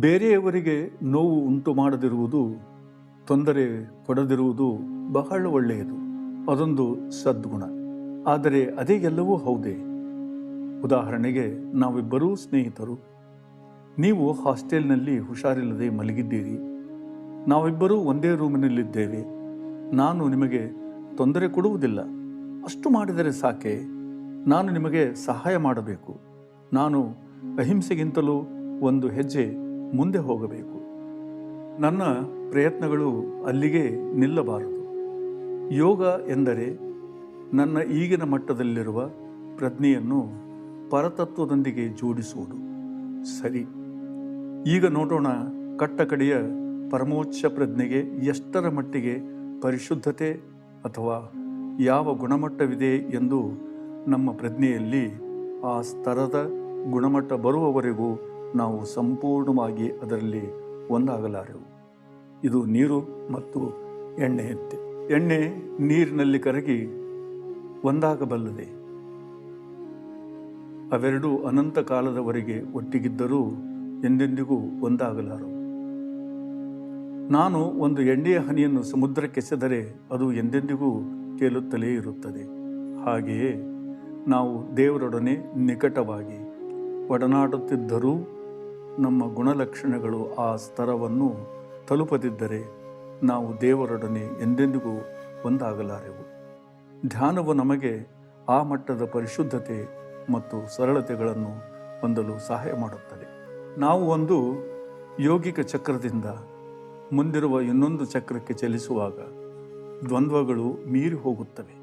ಬೇರೆಯವರಿಗೆ ನೋವು ಉಂಟು ಮಾಡದಿರುವುದು, ತೊಂದರೆ ಕೊಡದಿರುವುದು ಬಹಳ ಒಳ್ಳೆಯದು. ಅದೊಂದು ಸದ್ಗುಣ. ಆದರೆ ಅದೇ ಎಲ್ಲವೂ ಹೌದೇ? ಉದಾಹರಣೆಗೆ, ನಾವಿಬ್ಬರೂ ಸ್ನೇಹಿತರು. ನೀವು ಹಾಸ್ಟೆಲ್ನಲ್ಲಿ ಹುಷಾರಿಲ್ಲದೆ ಮಲಗಿದ್ದೀರಿ. ನಾವಿಬ್ಬರೂ ಒಂದೇ ರೂಮಿನಲ್ಲಿದ್ದೇವೆ. ನಾನು ನಿಮಗೆ ತೊಂದರೆ ಕೊಡುವುದಿಲ್ಲ. ಅಷ್ಟು ಮಾಡಿದರೆ ಸಾಕೆ? ನಾನು ನಿಮಗೆ ಸಹಾಯ ಮಾಡಬೇಕು. ನಾನು ಅಹಿಂಸೆಗಿಂತಲೂ ಒಂದು ಹೆಜ್ಜೆ ಮುಂದೆ ಹೋಗಬೇಕು. ನನ್ನ ಪ್ರಯತ್ನಗಳು ಅಲ್ಲಿಗೆ ನಿಲ್ಲಬಾರದು. ಯೋಗ ಎಂದರೆ ನನ್ನ ಈಗಿನ ಮಟ್ಟದಲ್ಲಿರುವ ಪ್ರಜ್ಞೆಯನ್ನು ಪರತತ್ವದೊಂದಿಗೆ ಜೋಡಿಸುವುದು. ಸರಿ. ಈಗ ನೋಡೋಣ ಕಟ್ಟಕಡೆಯ ಪರಮೋಚ್ಚ ಪ್ರಜ್ಞೆಗೆ ಎಷ್ಟರ ಮಟ್ಟಿಗೆ ಪರಿಶುದ್ಧತೆ ಅಥವಾ ಯಾವ ಗುಣಮಟ್ಟವಿದೆ ಎಂದು ನಮ್ಮ ಪ್ರಜ್ಞೆಯಲ್ಲಿ ಆ ಸ್ತರದ ಗುಣಮಟ್ಟ ಬರುವವರೆಗೂ ನಾವು ಸಂಪೂರ್ಣವಾಗಿ ಅದರಲ್ಲಿ ಒಂದಾಗಲಾರೆವು. ಇದು ನೀರು ಮತ್ತು ಎಣ್ಣೆಯಂತೆ ಎಣ್ಣೆ ನೀರಿನಲ್ಲಿ ಕರಗಿ ಒಂದಾಗಬಲ್ಲದೆ. ಅವೆರಡೂ ಅನಂತ ಕಾಲದವರೆಗೆ ಒಟ್ಟಿಗಿದ್ದರೂ ಎಂದೆಂದಿಗೂ ಒಂದಾಗಲಾರವು. ನಾನು ಒಂದು ಎಣ್ಣೆಯ ಹನಿಯನ್ನು ಸಮುದ್ರಕ್ಕೆಸೆದರೆ ಅದು ಎಂದೆಂದಿಗೂ ತೇಲುತ್ತಲೇ ಇರುತ್ತದೆ. ಹಾಗೆಯೇ ನಾವು ದೇವರೊಡನೆ ನಿಕಟವಾಗಿ ಒಡನಾಡುತ್ತಿದ್ದರೂ ನಮ್ಮ ಗುಣಲಕ್ಷಣಗಳು ಆ ಸ್ತರವನ್ನು ತಲುಪದಿದ್ದರೆ ನಾವು ದೇವರೊಡನೆ ಎಂದೆಂದಿಗೂ ಒಂದಾಗಲಾರೆವು. ಧ್ಯಾನವು ನಮಗೆ ಆ ಮಟ್ಟದ ಪರಿಶುದ್ಧತೆ ಮತ್ತು ಸರಳತೆಗಳನ್ನು ಹೊಂದಲು ಸಹಾಯ ಮಾಡುತ್ತದೆ. ನಾವು ಒಂದು ಯೋಗಿಕ ಚಕ್ರದಿಂದ ಮುಂದಿರುವ ಇನ್ನೊಂದು ಚಕ್ರಕ್ಕೆ ಚಲಿಸುವಾಗ ದ್ವಂದ್ವಗಳು ಮೀರಿ ಹೋಗುತ್ತವೆ.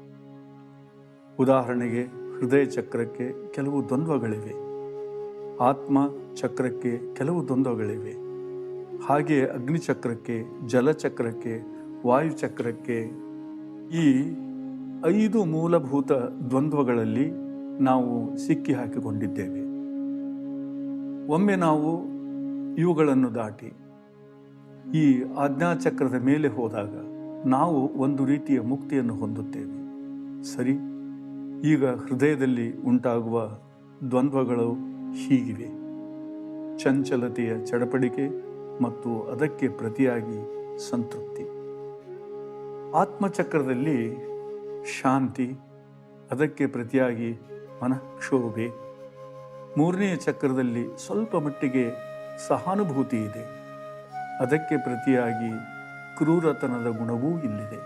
ಉದಾಹರಣೆಗೆ ಹೃದಯ ಚಕ್ರಕ್ಕೆ ಕೆಲವು ದ್ವಂದ್ವಗಳಿವೆ. ಆತ್ಮ ಚಕ್ರಕ್ಕೆ ಕೆಲವು ದ್ವಂದ್ವಗಳಿವೆ. ಹಾಗೆ ಅಗ್ನಿಚಕ್ರಕ್ಕೆ ಜಲಚಕ್ರಕ್ಕೆ ವಾಯುಚಕ್ರಕ್ಕೆ ಈ ಐದು ಮೂಲಭೂತ ದ್ವಂದ್ವಗಳಲ್ಲಿ ನಾವು ಸಿಕ್ಕಿ ಹಾಕಿಕೊಂಡಿದ್ದೇವೆ. ಒಮ್ಮೆ ನಾವು ಇವುಗಳನ್ನು ದಾಟಿ, ಈ ಆಜ್ಞಾಚಕ್ರದ ಮೇಲೆ ಹೋದಾಗ ನಾವು ಒಂದು ರೀತಿಯ ಮುಕ್ತಿಯನ್ನು ಹೊಂದುತ್ತೇವೆ. ಸರಿ, ಈಗ ಹೃದಯದಲ್ಲಿ ಉಂಟಾಗುವ ದ್ವಂದ್ವಗಳು ಹೀಗಿವೆ. ಚಂಚಲತೆಯ ಚಡಪಡಿಕೆ ಮತ್ತು ಅದಕ್ಕೆ ಪ್ರತಿಯಾಗಿ ಸಂತೃಪ್ತಿ. ಆತ್ಮಚಕ್ರದಲ್ಲಿ ಶಾಂತಿ, ಅದಕ್ಕೆ ಪ್ರತಿಯಾಗಿ ಮನಃಕ್ಷೋಭೆ. ಮೂರನೆಯ ಚಕ್ರದಲ್ಲಿ ಸ್ವಲ್ಪ ಮಟ್ಟಿಗೆ ಸಹಾನುಭೂತಿ ಇದೆ. ಅದಕ್ಕೆ ಪ್ರತಿಯಾಗಿ ಕ್ರೂರತನದ ಗುಣವೂ ಇಲ್ಲಿದೆ.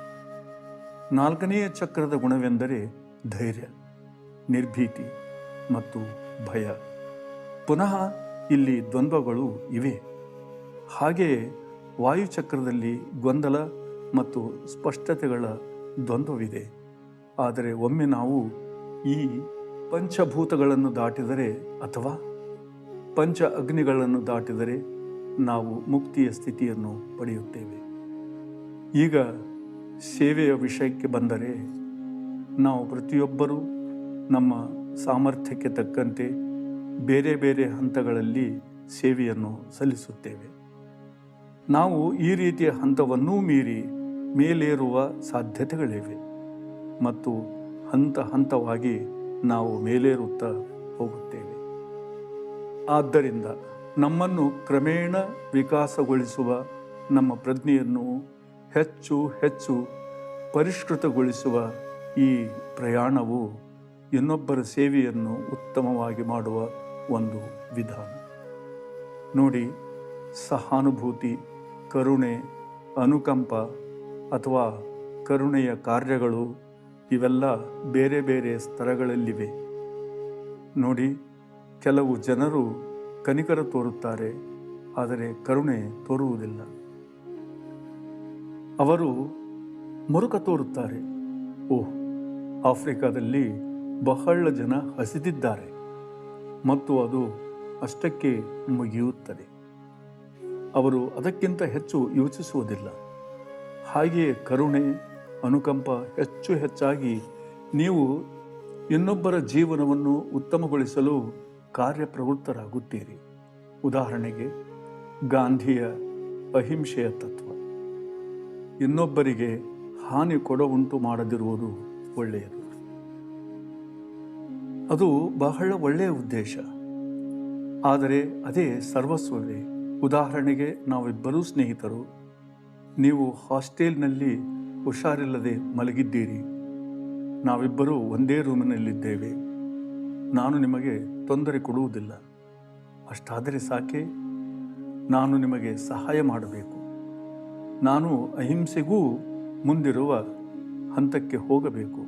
ನಾಲ್ಕನೆಯ ಚಕ್ರದ ಗುಣವೆಂದರೆ ಧೈರ್ಯ, ನಿರ್ಭೀತಿ ಮತ್ತು ಭಯ. ಪುನಃ ಇಲ್ಲಿ ದ್ವಂದ್ವಗಳು ಇವೆ. ಹಾಗೆಯೇ ವಾಯುಚಕ್ರದಲ್ಲಿ ಗೊಂದಲ ಮತ್ತು ಸ್ಪಷ್ಟತೆಗಳ ದ್ವಂದ್ವವಿದೆ. ಆದರೆ ಒಮ್ಮೆ ನಾವು ಈ ಪಂಚಭೂತಗಳನ್ನು ದಾಟಿದರೆ ಅಥವಾ ಪಂಚ ಅಗ್ನಿಗಳನ್ನು ದಾಟಿದರೆ ನಾವು ಮುಕ್ತಿಯ ಸ್ಥಿತಿಯನ್ನು ಪಡೆಯುತ್ತೇವೆ. ಈಗ ಸೇವೆಯ ವಿಷಯಕ್ಕೆ ಬಂದರೆ ನಾವು ಪ್ರತಿಯೊಬ್ಬರೂ ನಮ್ಮ ಸಾಮರ್ಥ್ಯಕ್ಕೆ ತಕ್ಕಂತೆ ಬೇರೆ ಬೇರೆ ಹಂತಗಳಲ್ಲಿ ಸೇವೆಯನ್ನು ಸಲ್ಲಿಸುತ್ತೇವೆ. ನಾವು ಈ ರೀತಿಯ ಹಂತವನ್ನೂ ಮೀರಿ ಮೇಲೇರುವ ಸಾಧ್ಯತೆಗಳಿವೆ ಮತ್ತು ಹಂತ ಹಂತವಾಗಿ ನಾವು ಮೇಲೇರುತ್ತಾ ಹೋಗುತ್ತೇವೆ. ಆದ್ದರಿಂದ ನಮ್ಮನ್ನು ಕ್ರಮೇಣ ವಿಕಾಸಗೊಳಿಸುವ ನಮ್ಮ ಪ್ರಜ್ಞೆಯನ್ನು ಹೆಚ್ಚು ಹೆಚ್ಚು ಪರಿಷ್ಕೃತಗೊಳಿಸುವ ಈ ಪ್ರಯಾಣವು ಇನ್ನೊಬ್ಬರ ಸೇವೆಯನ್ನು ಉತ್ತಮವಾಗಿ ಮಾಡುವ ಒಂದು ವಿಧಾನ. ನೋಡಿ, ಸಹಾನುಭೂತಿ, ಕರುಣೆ, ಅನುಕಂಪ ಅಥವಾ ಕರುಣೆಯ ಕಾರ್ಯಗಳು ಇವೆಲ್ಲ ಬೇರೆ ಬೇರೆ ಸ್ತರಗಳಲ್ಲಿವೆ ನೋಡಿ, ಕೆಲವು ಜನರು ಕನಿಕರ ತೋರುತ್ತಾರೆ, ಆದರೆ ಕರುಣೆ ತೋರುವುದಿಲ್ಲ. ಅವರು ಮುರುಕ ತೋರುತ್ತಾರೆ. ಓಹ್, ಆಫ್ರಿಕಾದಲ್ಲಿ ಬಹಳ ಜನ ಹಸಿದಿದ್ದಾರೆ. ಮತ್ತು ಅದು ಅಷ್ಟಕ್ಕೆ ಮುಗಿಯುತ್ತದೆ. ಅವರು ಅದಕ್ಕಿಂತ ಹೆಚ್ಚು ಯೋಚಿಸುವುದಿಲ್ಲ. ಹಾಗೆಯೇ ಕರುಣೆ, ಅನುಕಂಪ ಹೆಚ್ಚು ಹೆಚ್ಚಾಗಿ ನೀವು ಇನ್ನೊಬ್ಬರ ಜೀವನವನ್ನು ಉತ್ತಮಗೊಳಿಸಲು ಕಾರ್ಯಪ್ರವೃತ್ತರಾಗುತ್ತೀರಿ. ಉದಾಹರಣೆಗೆ, ಗಾಂಧಿಯ ಅಹಿಂಸೆಯ ತತ್ವ. ಇನ್ನೊಬ್ಬರಿಗೆ ಹಾನಿ ಕೊಡವುಂಟು ಮಾಡದಿರುವುದು ಒಳ್ಳೆಯದು. ಅದು ಬಹಳ ಒಳ್ಳೆಯ ಉದ್ದೇಶ. ಆದರೆ ಅದೇ ಸರ್ವಸ್ವವೇ. ಉದಾಹರಣೆಗೆ ನಾವಿಬ್ಬರೂ ಸ್ನೇಹಿತರು. ನೀವು ಹಾಸ್ಟೆಲ್ನಲ್ಲಿ ಹುಷಾರಿಲ್ಲದೆ ಮಲಗಿದ್ದೀರಿ. ನಾವಿಬ್ಬರೂ ಒಂದೇ ರೂಮಿನಲ್ಲಿದ್ದೇವೆ. ನಾನು ನಿಮಗೆ ತೊಂದರೆ ಕೊಡುವುದಿಲ್ಲ. ಅಷ್ಟಾದರೆ ಸಾಕೆ? ನಾನು ನಿಮಗೆ ಸಹಾಯ ಮಾಡಬೇಕು. ನಾನು ಅಹಿಂಸೆಗೂ ಮುಂದಿರುವ ಹಂತಕ್ಕೆ ಹೋಗಬೇಕು.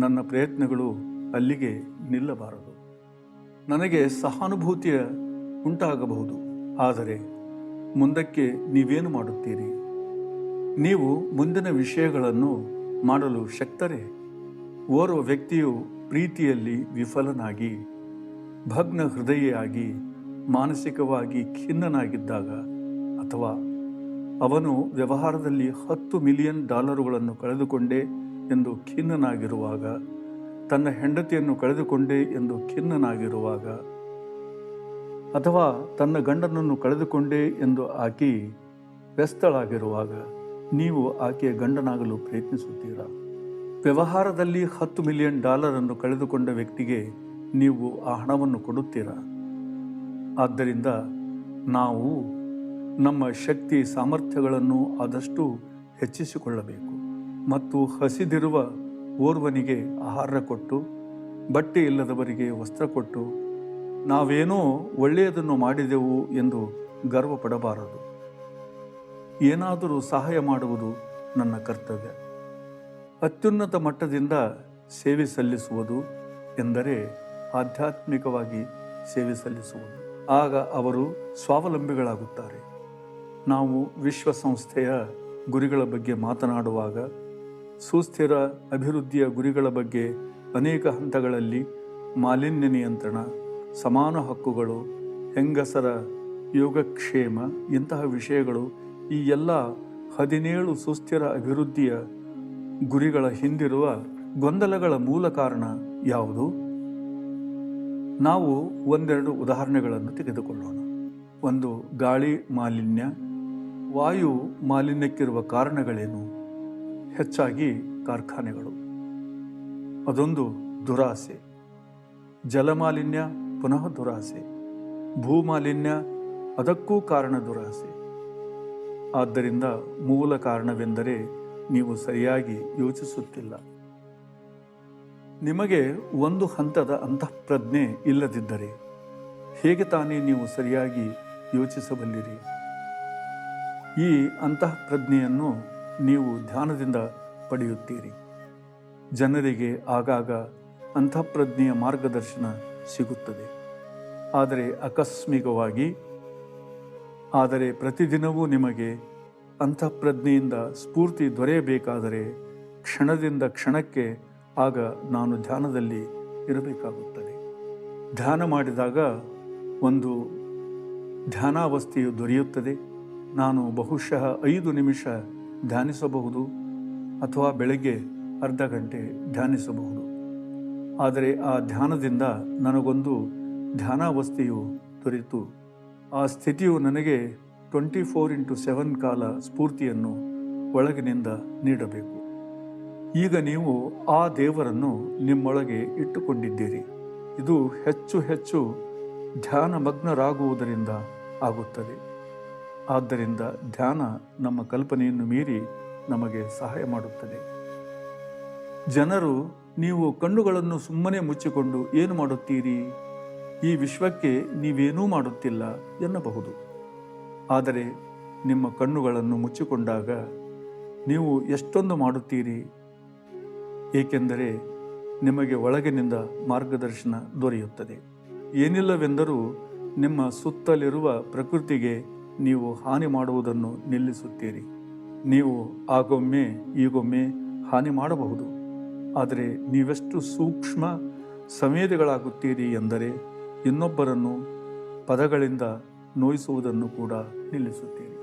ನನ್ನ ಪ್ರಯತ್ನಗಳು ಅಲ್ಲಿಗೆ ನಿಲ್ಲಬಾರದು. ನನಗೆ ಸಹಾನುಭೂತಿಯ ಉಂಟಾಗಬಹುದು. ಆದರೆ ಮುಂದಕ್ಕೆ ನೀವೇನು ಮಾಡುತ್ತೀರಿ? ನೀವು ಮುಂದಿನ ವಿಷಯಗಳನ್ನು ಮಾಡಲು ಶಕ್ತರೆ. ಓರ್ವ ವ್ಯಕ್ತಿಯು ಪ್ರೀತಿಯಲ್ಲಿ ವಿಫಲನಾಗಿ, ಭಗ್ನ ಹೃದಯಿಯಾಗಿ, ಮಾನಸಿಕವಾಗಿ ಖಿನ್ನನಾಗಿದ್ದಾಗ ಅಥವಾ ಅವನು ವ್ಯವಹಾರದಲ್ಲಿ ಹತ್ತು ಮಿಲಿಯನ್ ಡಾಲರುಗಳನ್ನು ಕಳೆದುಕೊಂಡೆ ಎಂದು ಖಿನ್ನನಾಗಿರುವಾಗ ತನ್ನ ಹೆಂಡತಿಯನ್ನು ಕಳೆದುಕೊಂಡೆ ಎಂದು ಖಿನ್ನನಾಗಿರುವಾಗ, ಅಥವಾ ತನ್ನ ಗಂಡನನ್ನು ಕಳೆದುಕೊಂಡೆ ಎಂದು ಆಕೆ ವ್ಯಸ್ತಳಾಗಿರುವಾಗ, ನೀವು ಆಕೆಯ ಗಂಡನಾಗಲು ಪ್ರಯತ್ನಿಸುತ್ತೀರಾ? ವ್ಯವಹಾರದಲ್ಲಿ ಹತ್ತು ಮಿಲಿಯನ್ ಡಾಲರನ್ನು ಕಳೆದುಕೊಂಡ ವ್ಯಕ್ತಿಗೆ ನೀವು ಆ ಹಣವನ್ನು ಕೊಡುತ್ತೀರಾ? ಆದ್ದರಿಂದ ನಾವು ನಮ್ಮ ಶಕ್ತಿ ಸಾಮರ್ಥ್ಯಗಳನ್ನು ಆದಷ್ಟು ಹೆಚ್ಚಿಸಿಕೊಳ್ಳಬೇಕು ಮತ್ತು ಹಸಿದಿರುವ ಓರ್ವನಿಗೆ ಆಹಾರ ಕೊಟ್ಟು, ಬಟ್ಟೆ ಇಲ್ಲದವರಿಗೆ ವಸ್ತ್ರ ಕೊಟ್ಟು, ನಾವೇನೋ ಒಳ್ಳೆಯದನ್ನು ಮಾಡಿದೆವು ಎಂದು ಗರ್ವಪಡಬಾರದು. ಏನಾದರೂ ಸಹಾಯ ಮಾಡುವುದು ನನ್ನ ಕರ್ತವ್ಯ. ಅತ್ಯುನ್ನತ ಮಟ್ಟದಿಂದ ಸೇವೆ ಸಲ್ಲಿಸುವುದು ಎಂದರೆ ಆಧ್ಯಾತ್ಮಿಕವಾಗಿ ಸೇವೆ ಸಲ್ಲಿಸುವುದು. ಆಗ ಅವರು ಸ್ವಾವಲಂಬಿಗಳಾಗುತ್ತಾರೆ. ನಾವು ವಿಶ್ವಸಂಸ್ಥೆಯ ಗುರಿಗಳ ಬಗ್ಗೆ ಮಾತನಾಡುವಾಗ ಸುಸ್ಥಿರ ಅಭಿವೃದ್ಧಿಯ ಗುರಿಗಳ ಬಗ್ಗೆ ಅನೇಕ ಹಂತಗಳಲ್ಲಿ ಮಾಲಿನ್ಯ ನಿಯಂತ್ರಣ, ಸಮಾನ ಹಕ್ಕುಗಳು, ಹೆಂಗಸರ ಯೋಗಕ್ಷೇಮ ಇಂತಹ ವಿಷಯಗಳು ಈ ಎಲ್ಲ ಹದಿನೇಳು ಸುಸ್ಥಿರ ಅಭಿವೃದ್ಧಿಯ ಗುರಿಗಳ ಹಿಂದಿರುವ ಗೊಂದಲಗಳ ಮೂಲ ಕಾರಣ ಯಾವುದು? ನಾವು ಒಂದೆರಡು ಉದಾಹರಣೆಗಳನ್ನು ತೆಗೆದುಕೊಳ್ಳೋಣ. ಒಂದು ಗಾಳಿ ಮಾಲಿನ್ಯ, ವಾಯು ಮಾಲಿನ್ಯಕ್ಕಿರುವ ಕಾರಣಗಳೇನು? ಹೆಚ್ಚಾಗಿ ಕಾರ್ಖಾನೆಗಳು. ಅದೊಂದು ದುರಾಸೆ. ಜಲಮಾಲಿನ್ಯ ಪುನಃ ದುರಾಸೆ. ಭೂಮಾಲಿನ್ಯ ಅದಕ್ಕೂ ಕಾರಣ ದುರಾಸೆ. ಆದ್ದರಿಂದ ಮೂಲ ಕಾರಣವೆಂದರೆ ನೀವು ಸರಿಯಾಗಿ ಯೋಚಿಸುತ್ತಿಲ್ಲ. ನಿಮಗೆ ಒಂದು ಹಂತದ ಅಂತಃಪ್ರಜ್ಞೆ ಇಲ್ಲದಿದ್ದರೆ ಹೇಗೆ ತಾನೇ ನೀವು ಸರಿಯಾಗಿ ಯೋಚಿಸಬಲ್ಲಿರಿ? ಈ ಅಂತಃಪ್ರಜ್ಞೆಯನ್ನು ನೀವು ಧ್ಯಾನದಿಂದ ಪಡೆಯುತ್ತೀರಿ. ಜನರಿಗೆ ಆಗಾಗ ಅಂತಃಪ್ರಜ್ಞೆಯ ಮಾರ್ಗದರ್ಶನ ಸಿಗುತ್ತದೆ. ಆದರೆ ಆಕಸ್ಮಿಕವಾಗಿ, ಆದರೆ ಪ್ರತಿದಿನವೂ ನಿಮಗೆ ಅಂತಃಪ್ರಜ್ಞೆಯಿಂದ ಸ್ಫೂರ್ತಿ ದೊರೆಯಬೇಕಾದರೆ ಕ್ಷಣದಿಂದ ಕ್ಷಣಕ್ಕೆ ಆಗ ನಾನು ಧ್ಯಾನದಲ್ಲಿ ಇರಬೇಕಾಗುತ್ತದೆ. ಧ್ಯಾನ ಮಾಡಿದಾಗ ಒಂದು ಧ್ಯಾನಾವಸ್ಥೆಯು ದೊರೆಯುತ್ತದೆ. ನಾನು ಬಹುಶಃ ಐದು ನಿಮಿಷ ಧ್ಯಾನಿಸಬಹುದು ಅಥವಾ ಬೆಳಗ್ಗೆ ಅರ್ಧ ಗಂಟೆ ಧ್ಯಾನಿಸಬಹುದು. ಆದರೆ ಆ ಧ್ಯಾನದಿಂದ ನನಗೊಂದು ಧ್ಯಾನಾವಸ್ಥೆಯು ದೊರೆಯಿತು ಆ ಸ್ಥಿತಿಯು ನನಗೆ ಟ್ವೆಂಟಿ ಫೋರ್ ಇಂಟು ಸೆವೆನ್ ಕಾಲ ಸ್ಫೂರ್ತಿಯನ್ನು ಒಳಗಿನಿಂದ ನೀಡಬೇಕು. ಈಗ ನೀವು ಆ ದೇವರನ್ನು ನಿಮ್ಮೊಳಗೆ ಇಟ್ಟುಕೊಂಡಿದ್ದೀರಿ. ಇದು ಹೆಚ್ಚು ಹೆಚ್ಚು ಧ್ಯಾನಮಗ್ನರಾಗುವುದರಿಂದ ಆಗುತ್ತದೆ. ಆದ್ದರಿಂದ ಧ್ಯಾನ ನಮ್ಮ ಕಲ್ಪನೆಯನ್ನು ಮೀರಿ ನಮಗೆ ಸಹಾಯ ಮಾಡುತ್ತದೆ. ಜನರು, ನೀವು ಕಣ್ಣುಗಳನ್ನು ಸುಮ್ಮನೆ ಮುಚ್ಚಿಕೊಂಡು ಏನು ಮಾಡುತ್ತೀರಿ? ಈ ವಿಶ್ವಕ್ಕೆ ನೀವೇನೂ ಮಾಡುತ್ತಿಲ್ಲ ಎನ್ನಬಹುದು. ಆದರೆ ನಿಮ್ಮ ಕಣ್ಣುಗಳನ್ನು ಮುಚ್ಚಿಕೊಂಡಾಗ ನೀವು ಎಷ್ಟೊಂದು ಮಾಡುತ್ತೀರಿ? ಏಕೆಂದರೆ ನಿಮಗೆ ಒಳಗಿನಿಂದ ಮಾರ್ಗದರ್ಶನ ದೊರೆಯುತ್ತದೆ. ಏನಿಲ್ಲವೆಂದರೂ ನಿಮ್ಮ ಸುತ್ತಲಿರುವ ಪ್ರಕೃತಿಗೆ ನೀವು ಹಾನಿ ಮಾಡುವುದನ್ನು ನಿಲ್ಲಿಸುತ್ತೀರಿ. ನೀವು ಆಗೊಮ್ಮೆ, ಈಗೊಮ್ಮೆ ಹಾನಿ ಮಾಡಬಹುದು. ಆದರೆ ನೀವೆಷ್ಟು ಸೂಕ್ಷ್ಮ ಸಂವೇದಿಗಳಾಗುತ್ತೀರಿ ಎಂದರೆ ಇನ್ನೊಬ್ಬರನ್ನು ಪದಗಳಿಂದ ನೋಯಿಸುವುದನ್ನು ಕೂಡ ನಿಲ್ಲಿಸುತ್ತೀರಿ.